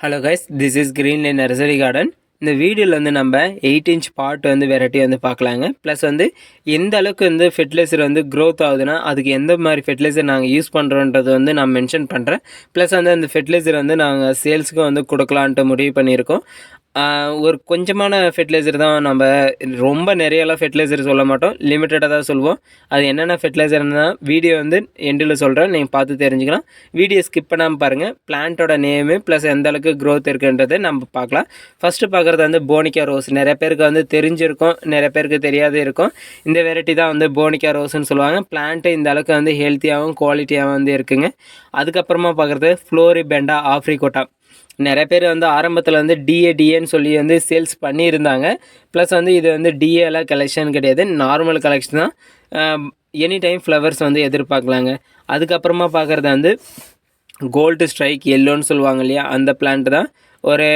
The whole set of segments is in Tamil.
Hello guys this is green nursery garden இந்த வீடியோவில் வந்து நம்ம எயிட் இன்ச் பாட் வந்து வெரைட்டி வந்து பார்க்கலாங்க. ப்ளஸ் வந்து எந்த அளவுக்கு வந்து ஃபெர்டிலைசர் வந்து க்ரோத் ஆகுதுன்னா அதுக்கு எந்த மாதிரி ஃபெர்டிலைசர் நாங்கள் யூஸ் பண்ணுறோன்றது வந்து நான் மென்ஷன் பண்ணுறேன் ப்ளஸ் வந்து அந்த ஃபெர்டிலைசர் வந்து நாங்கள் சேல்ஸுக்கும் வந்து கொடுக்கலான்ட்டு முடிவு பண்ணியிருக்கோம். ஒரு கொஞ்சமான ஃபெர்டிலைசர் தான் நம்ம ரொம்ப நிறையலாம் ஃபெர்டிலைசர் சொல்ல மாட்டோம். லிமிட்டடாக தான் சொல்லுவோம் அது என்னென்ன ஃபெர்டிலைசர்னா வீடியோ வந்து எண்டில் சொல்கிறேன் நீங்கள் பார்த்து தெரிஞ்சுக்கலாம். வீடியோ ஸ்கிப் பண்ணாமல் பாருங்கள் பிளான்ட்டோட நேமு ப்ளஸ் எந்த அளவுக்கு க்ரோத் இருக்குன்றதை நம்ம பார்க்கலாம். ஃபஸ்ட்டு பார்க்குறது வந்து போனிக்கா ரோஸ் நிறைய பேருக்கு வந்து தெரிஞ்சிருக்கும். நிறைய பேருக்கு தெரியாத இருக்கும். இந்த வெரைட்டி தான் வந்து போனிக்கா ரோஸ்ன்னு சொல்லுவாங்க. பிளான்ட்டு இந்த அளவுக்கு வந்து ஹெல்த்தியாகவும் குவாலிட்டியாகவும் வந்து இருக்குங்க. அதுக்கப்புறமா பார்க்குறது ஃப்ளோரி பெண்டா ஆஃப்ரிகோட்டா நிறைய பேர் வந்து ஆரம்பத்தில் வந்து டிஏ டிஏன்னு சொல்லி வந்து சேல்ஸ் பண்ணியிருந்தாங்க. ப்ளஸ் வந்து இது வந்து டிஏலாம் கலெக்ஷன் கிடையாது. நார்மல் கலெக்ஷன் தான். எனி டைம் ஃப்ளவர்ஸ் வந்து எதிர்பார்க்கலாங்க. அதுக்கப்புறமா பார்க்குறது வந்து கோல்டு ஸ்ட்ரைக் எல்லோன்னு சொல்லுவாங்க இல்லையா? அந்த பிளான்ட் தான். ஒரு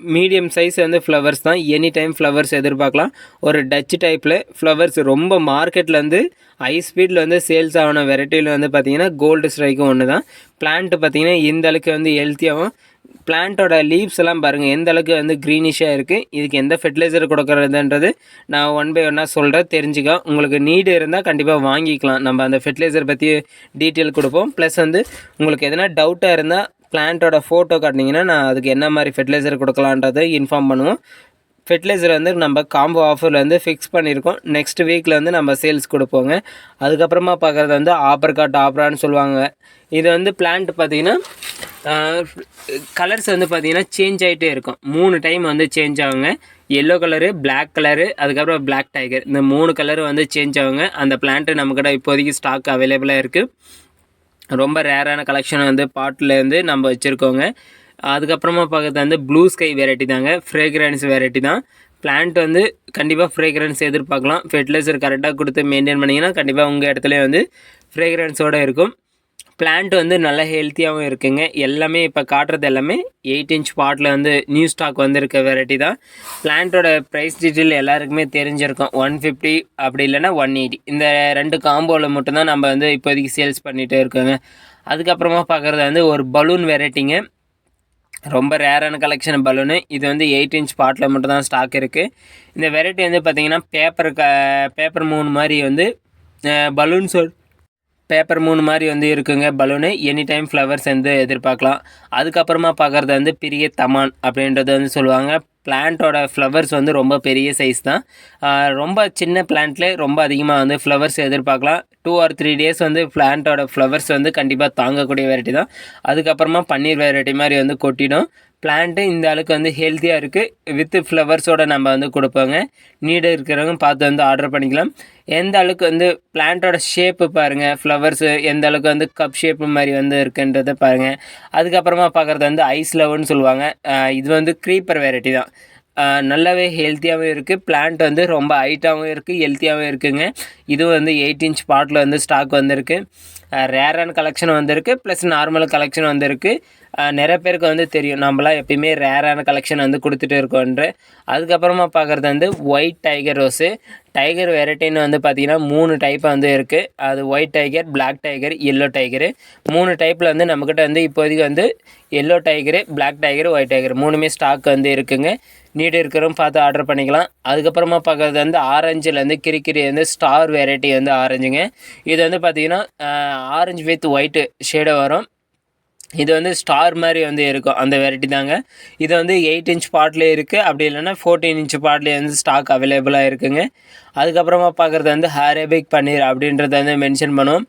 மீடியம் சைஸ் வந்து ஃப்ளவர்ஸ் தான். எனி டைம் ஃப்ளவர்ஸ் எதிர்பார்க்கலாம். ஒரு டச் டைப்பில் ஃப்ளவர்ஸ் ரொம்ப மார்க்கெட்டில் வந்து ஹை ஸ்பீடில் வந்து சேல்ஸ் ஆன வெரைட்டியில் வந்து பார்த்திங்கன்னா கோல்டு ஸ்ட்ரைக்கும் ஒன்று தான் பிளான்ட்டு பார்த்தீங்கன்னா இந்த அளவுக்கு வந்து ஹெல்த்தியாகவும் பிளான்ட்டோட லீவ்ஸ் எல்லாம் பாருங்கள் எந்த அளவுக்கு வந்து க்ரீனிஷாக இருக்குது இதுக்கு எந்த ஃபெர்டிலைசர் கொடுக்குறதுன்றது நான் ஒன் பை ஒன்னாக சொல்கிறேன் தெரிஞ்சுக்க. உங்களுக்கு நீடு இருந்தால் கண்டிப்பாக வாங்கிக்கலாம். நம்ம அந்த ஃபெர்டிலைசர் பற்றி டீட்டெயில் கொடுப்போம். ப்ளஸ் வந்து உங்களுக்கு எதனா டவுட்டாக இருந்தால் பிளான்ட்டோட ஃபோட்டோ காட்டினீங்கன்னா நான் அதுக்கு என்ன மாதிரி ஃபெர்டிலைசர் கொடுக்கலான்றதை இன்ஃபார்ம் பண்ணுவோம். ஃபெர்டிலைசர் வந்து நம்ம காம்போ ஆஃபரில் வந்து ஃபிக்ஸ் பண்ணியிருக்கோம். நெக்ஸ்ட் வீக்கில் வந்து நம்ம சேல்ஸ் கொடுப்போங்க. அதுக்கப்புறமா பார்க்குறது வந்து ஆப்பர்காட் ஆப்ரான்னு சொல்லுவாங்க. இது வந்து பிளான்ட் பார்த்தீங்கன்னா கலர்ஸ் வந்து பார்த்தீங்கன்னா சேஞ்ச் ஆகிட்டே இருக்கும். மூணு டைம் வந்து சேஞ்ச் ஆகுங்க. எல்லோ கலரு பிளாக் கலரு அதுக்கப்புறம் பிளாக் டைகர் இந்த மூணு கலர் வந்து சேஞ்ச் ஆகுங்க. அந்த பிளான்ட்டு நம்மக்கிட்ட இப்போதைக்கு ஸ்டாக் அவைலபிளாக இருக்குது ரொம்ப ரேரான கலெக்ஷன் வந்து பாட்டில் நம்ம வச்சுருக்கோங்க. அதுக்கப்புறமா பார்க்குறது வந்து ப்ளூ ஸ்கை வெரைட்டி தாங்க. ஃப்ரேக்ரன்ஸ் வெரைட்டி தான். பிளான்ட் வந்து கண்டிப்பாக ஃப்ரேக்ரன்ஸ் எதிர்பார்க்கலாம். ஃபெர்டிலைசர் கரெக்டாக கொடுத்து மெயின்டைன் பண்ணிங்கன்னா கண்டிப்பாக உங்கள் இடத்துல வந்து ஃப்ரேக்ரன்ஸோடு இருக்கும். பிளான்ட் வந்து நல்ல ஹெல்த்தியாகவும் இருக்குங்க. எல்லாமே இப்போ காட்டுறது எல்லாமே எயிட் இன்ச் பாட்டில் வந்து நியூ ஸ்டாக் வந்திருக்க வெரைட்டி தான். பிளான்ட்டோட ப்ரைஸ் டீட்டெயில் எல்லாருக்குமே தெரிஞ்சிருக்கும். ஒன் ஃபிஃப்டி அப்படி இல்லைன்னா ஒன் எயிட்டி இந்த ரெண்டு காம்போவில் மட்டும்தான் நம்ம வந்து இப்போதைக்கு சேல்ஸ் பண்ணிகிட்டே இருக்கோங்க. அதுக்கப்புறமா பார்க்குறது வந்து ஒரு பலூன் வெரைட்டிங்க ரொம்ப ரேரான கலெக்ஷன் பலூனு இது வந்து எயிட் இன்ச் பாட்டில் மட்டும் தான் ஸ்டாக் இருக்குது இந்த வெரைட்டி வந்து பார்த்திங்கன்னா பேப்பர் க பேப்பர் மூணு மாதிரி வந்து பலூன்ஸோட பேப்பர் மூணு மாதிரி வந்து இருக்குங்க. பலூனு எனி டைம் ஃப்ளவர்ஸ் வந்து எதிர்பார்க்கலாம். அதுக்கப்புறமா பார்க்குறது வந்து பெரிய தமான் அப்படின்றது வந்து சொல்லுவாங்க. பிளான்ட்டோட ஃப்ளவர்ஸ் வந்து ரொம்ப பெரிய சைஸ் தான். ரொம்ப சின்ன பிளான்ட்ல ரொம்ப அதிகமாக வந்து ஃப்ளவர்ஸ் எதிர்பார்க்கலாம். டூ ஆர் த்ரீ டேஸ் வந்து பிளான்ட்டோட ஃப்ளவர்ஸ் வந்து கண்டிப்பாக தாங்கக்கூடிய வெரைட்டி தான். அதுக்கப்புறமா பன்னீர் வெரைட்டி மாதிரி வந்து கொட்டிடும். பிளான்ட்டு இந்த அளவுக்கு வந்து ஹெல்த்தியாக இருக்குது வித் ஃப்ளவர்ஸோட நம்ம வந்து கொடுப்போங்க. நீடு இருக்கிறவங்க பார்த்து வந்து ஆர்டர் பண்ணிக்கலாம். எந்த அளவுக்கு வந்து பிளான்ட்டோட ஷேப்பு பாருங்கள் ஃப்ளவர்ஸு எந்த அளவுக்கு வந்து கப் ஷேப்பு மாதிரி வந்து இருக்குன்றதை பாருங்கள் அதுக்கப்புறமா பார்க்குறது வந்து ஐஸ் லவ்னு சொல்லுவாங்க. இது வந்து க்ரீப்பர் வெரைட்டி தான். நல்லாவே ஹெல்த்தியாகவும் இருக்குது பிளான்ட் வந்து ரொம்ப ஹைட்டாகவும் இருக்குது ஹெல்த்தியாகவும் இருக்குங்க. இதுவும் வந்து எயிட் இன்ச் பாட்டில் வந்து ஸ்டாக் வந்திருக்கு. ரேரான கலெக்ஷன் வந்திருக்கு. ப்ளஸ் நார்மல் கலெக்ஷன் வந்திருக்கு. நிறைய பேருக்கு வந்து தெரியும். நம்மளாம் எப்பயுமே ரேரான கலெக்ஷன் வந்து கொடுத்துட்டு இருக்கோன்ற அதுக்கப்புறமா பார்க்குறது வந்து ஒயிட் டைகர் ரோஸு டைகர் வெரைட்டின்னு வந்து பார்த்திங்கன்னா மூணு டைப் வந்து இருக்குது அது white tiger black tiger yellow tiger மூணு டைப்பில் வந்து நம்மக்கிட்ட வந்து இப்போதைக்கு வந்து yellow tiger black tiger white tiger மூணுமே ஸ்டாக் வந்து இருக்குங்க. நீடு இருக்கிறவங்க பார்த்து ஆர்டர் பண்ணிக்கலாம். அதுக்கப்புறமா பார்க்குறது வந்து ஆரஞ்சில் வந்து கிரிக்கிரி வந்து ஸ்டார் வெரைட்டி வந்து ஆரஞ்சுங்க இது வந்து பார்த்திங்கன்னா ஆரஞ்சு வித் ஒயிட்டு ஷேடு வரும். இது வந்து ஸ்டார் மாதிரி வந்து இருக்கும். அந்த வெரைட்டி தாங்க. இது வந்து எயிட் இன்ச் பாட்லேயே இருக்குது அப்படி இல்லைன்னா ஃபோர்டீன் இன்ச் பாட்லேயே வந்து ஸ்டாக் அவைலபிளாக இருக்குங்க. அதுக்கப்புறமா பார்க்குறது வந்து ஹாரேபிக் பன்னீர் அப்படின்றத வந்து மென்ஷன் பண்ணுவோம்.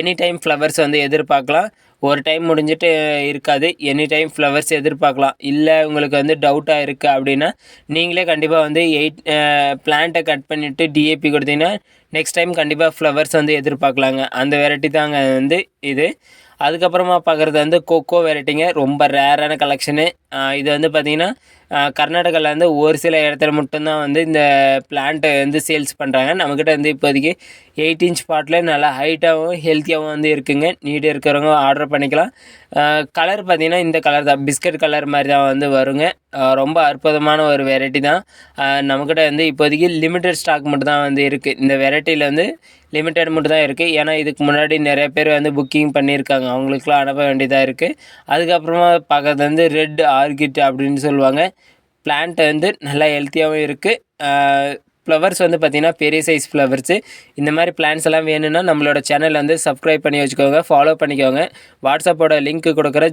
எனி டைம் ஃப்ளவர்ஸ் வந்து எதிர்பார்க்கலாம். ஒரு டைம் முடிஞ்சிட்டு இருக்காது. எனி டைம் ஃப்ளவர்ஸ் எதிர்பார்க்கலாம். இல்லை உங்களுக்கு வந்து டவுட்டாக இருக்குது அப்படின்னா நீங்களே கண்டிப்பாக வந்து எயிட் பிளான்ட்டை கட் பண்ணிவிட்டு டிஏபி கொடுத்தீங்கன்னா நெக்ஸ்ட் டைம் கண்டிப்பாக ஃப்ளவர்ஸ் வந்து எதிர்பார்க்கலாங்க. அந்த வெரைட்டி தாங்க வந்து இது. அதுக்கப்புறமா பார்க்குறது வந்து கொக்கோ வெரைட்டிங்க ரொம்ப ரேரான கலெக்ஷனு இது வந்து பார்த்திங்கன்னா கர்நாடகாவில் வந்து ஒரு சில இடத்துல மட்டும்தான் வந்து இந்த பிளான்ட்டை வந்து சேல்ஸ் பண்ணுறாங்க நம்மக்கிட்ட வந்து இப்போதைக்கு எயிட் இன்ச் பாட்டில் நல்லா ஹைட்டாகவும் ஹெல்த்தியாகவும் வந்து இருக்குங்க. நீடு இருக்கிறவங்க ஆர்டர் பண்ணிக்கலாம். கலர் பார்த்திங்கன்னா இந்த கலர் தான். பிஸ்கட் கலர் மாதிரி தான் வந்து வருங்க. ரொம்ப அற்புதமான ஒரு வெரைட்டி தான். நம்மக்கிட்ட வந்து இப்போதைக்கு லிமிட்டட் ஸ்டாக் மட்டும் தான் வந்து இருக்குது இந்த வெரைட்டியில் வந்து லிமிட்டட் மட்டும் தான் இருக்குது ஏன்னா இதுக்கு முன்னாடி நிறைய பேர் வந்து புக்கிங் பண்ணியிருக்காங்க. அவங்களுக்குலாம் அனுப்ப வேண்டியதாக இருக்குது அதுக்கப்புறமா பார்க்கறது வந்து ரெட் ஆர்கிட் அப்படின்னு சொல்லுவாங்க. பிளான்ட் வந்து நல்லா ஹெல்த்தியாகவும் இருக்குது ஃப்ளவர்ஸ் வந்து பார்த்திங்கன்னா பெரிய சைஸ் ஃப்ளவர்ஸு இந்த மாதிரி பிளான்ஸ் எல்லாம் வேணும்னா நம்மளோட சேனல் வந்து சப்ஸ்கிரைப் பண்ணி வச்சுக்கோங்க. ஃபாலோ பண்ணிக்கோங்க. வாட்ஸ்அப்போட லிங்க் கொடுக்குற